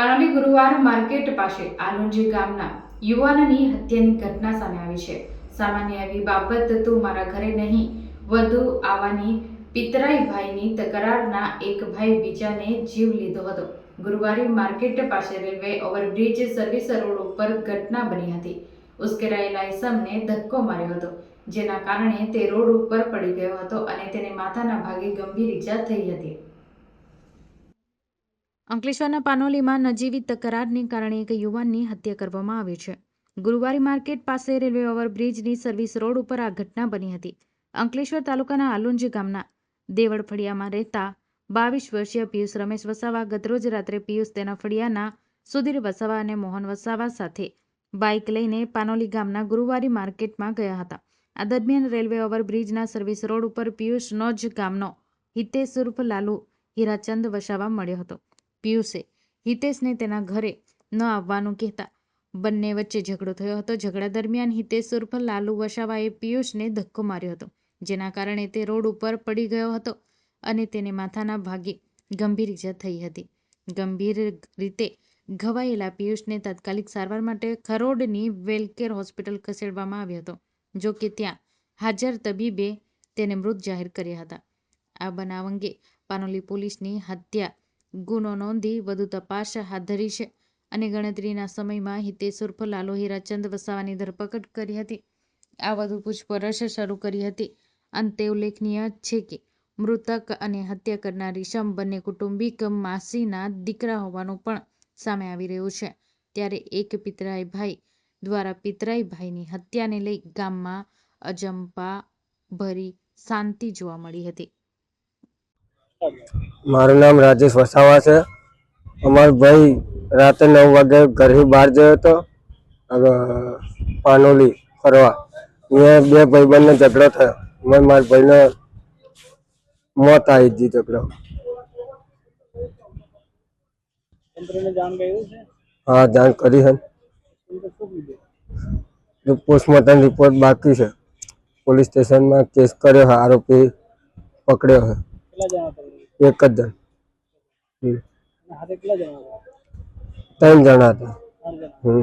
પાનોલી ગુરુવાર માર્કેટ પાસે આલુંજી ગામના યુવાનની હત્યાની ઘટના સામે આવી છે. સામાન્ય એવી બાબત તું મારા ઘરે નહીં, વધુ આવવાની પિતરાઈ ભાઈની તકરારના એક ભાઈ બીજાને જીવ લીધો હતો. ગુરુવારે માર્કેટ પાસે રેલવે ઓવરબ્રિજ સર્વિસ રોડ ઉપર ઘટના બની હતી. ઉશ્કેરાયેલા ઇસમને ધક્કો માર્યો હતો, જેના કારણે તે રોડ ઉપર પડી ગયો હતો અને તેને માથાના ભાગે ગંભીર ઈજા થઈ હતી. અંકલેશ્વરના પાનોલીમાં નજીવી તકરારને કારણે એક યુવાનની હત્યા કરવામાં આવી છે. ગુરુવારે માર્કેટ પાસે રેલવે ઓવરબ્રિજની સર્વિસ રોડ ઉપર આ ઘટના બની હતી. અંકલેશ્વર તાલુકાના આલુંજી ગામના દેવળ ફળિયામાં રહેતા બાવીસ વર્ષીય પિયુષ રમેશ વસાવા ગતરોજ રાત્રે પિયુષ તેના ફળિયાના સુધીર વસાવા અને મોહન વસાવા સાથે બાઇક લઈને પાનોલી ગામના ગુરુવારી માર્કેટમાં ગયા હતા. આ દરમિયાન રેલવે ઓવરબ્રિજના સર્વિસ રોડ ઉપર પિયુષનો જ ગામનો હિતેશ ઉર્ફ લાલુ હીરાચંદ વસાવા મળ્યો હતો. પિયુષે હિતેશને તેના ઘરે ન આવવાનું કહેતા બંને વચ્ચે ઝઘડો થયો હતો. ઝઘડા દરમિયાન હિતેશ ઉર્ફ લાલુ વસાવાએ પિયુષને ધક્કો માર્યો હતો, જેના કારણે તે રોડ ઉપર પડી ગયો હતો અને તેને માથાના ભાગે ગંભીર ઈજા થઈ હતી. ગંભીર રીતે ઘવાયેલા પિયુષને તાત્કાલિક સારવાર માટે ખરોડની વેલકેર હોસ્પિટલ ખસેડવામાં આવ્યો હતો, જો કે ત્યાં હાજર તબીબે તેને મૃત જાહેર કર્યા હતા. આ બનાવ અંગે પાનોલી પોલીસની હત્યા ગુનો નોંધી વધુ તપાસ હાથ ધરી છે અને ગણતરીના સમયમાં હિતેશ ઉર્ફ લાલો હીરાચંદ વસાવાની ધરપકડ કરી હતી. આ વધુ પૂછપરછ શરૂ કરી હતી. અંતે ઉલ્લેખનીય છે કે મૃતક અને હત્યા કરનાર ઈસમ બંને કુટુંબિક માસીના દીકરા હોવાનું પણ સામે આવી રહ્યું છે. ત્યારે એક પિતરાઈ ભાઈ દ્વારા પિતરાઈ ભાઈની હત્યાને લઈ ગામમાં અજંપા ભરી શાંતિ જોવા મળી હતી. મારું નામ રાજેશ વસાવા છે. અમારો ભાઈ રાતે નવ વાગે ઘરથી બહાર ગયો હતો. પાનોલી ફરવા. મેં બે ભાઈબંધનો ઝઘડો થયો. મેં મારા ભાઈને મોત આવી ગઈ ઝઘડો. હા જાણ કરી છે. પોસ્ટમોર્ટમ રિપોર્ટ બાકી છે. પોલીસ સ્ટેશનમાં કેસ કર્યો છે આરોપી પકડ્યો છે. એક જ જણ. ત્રણ જણા હતા. હમ.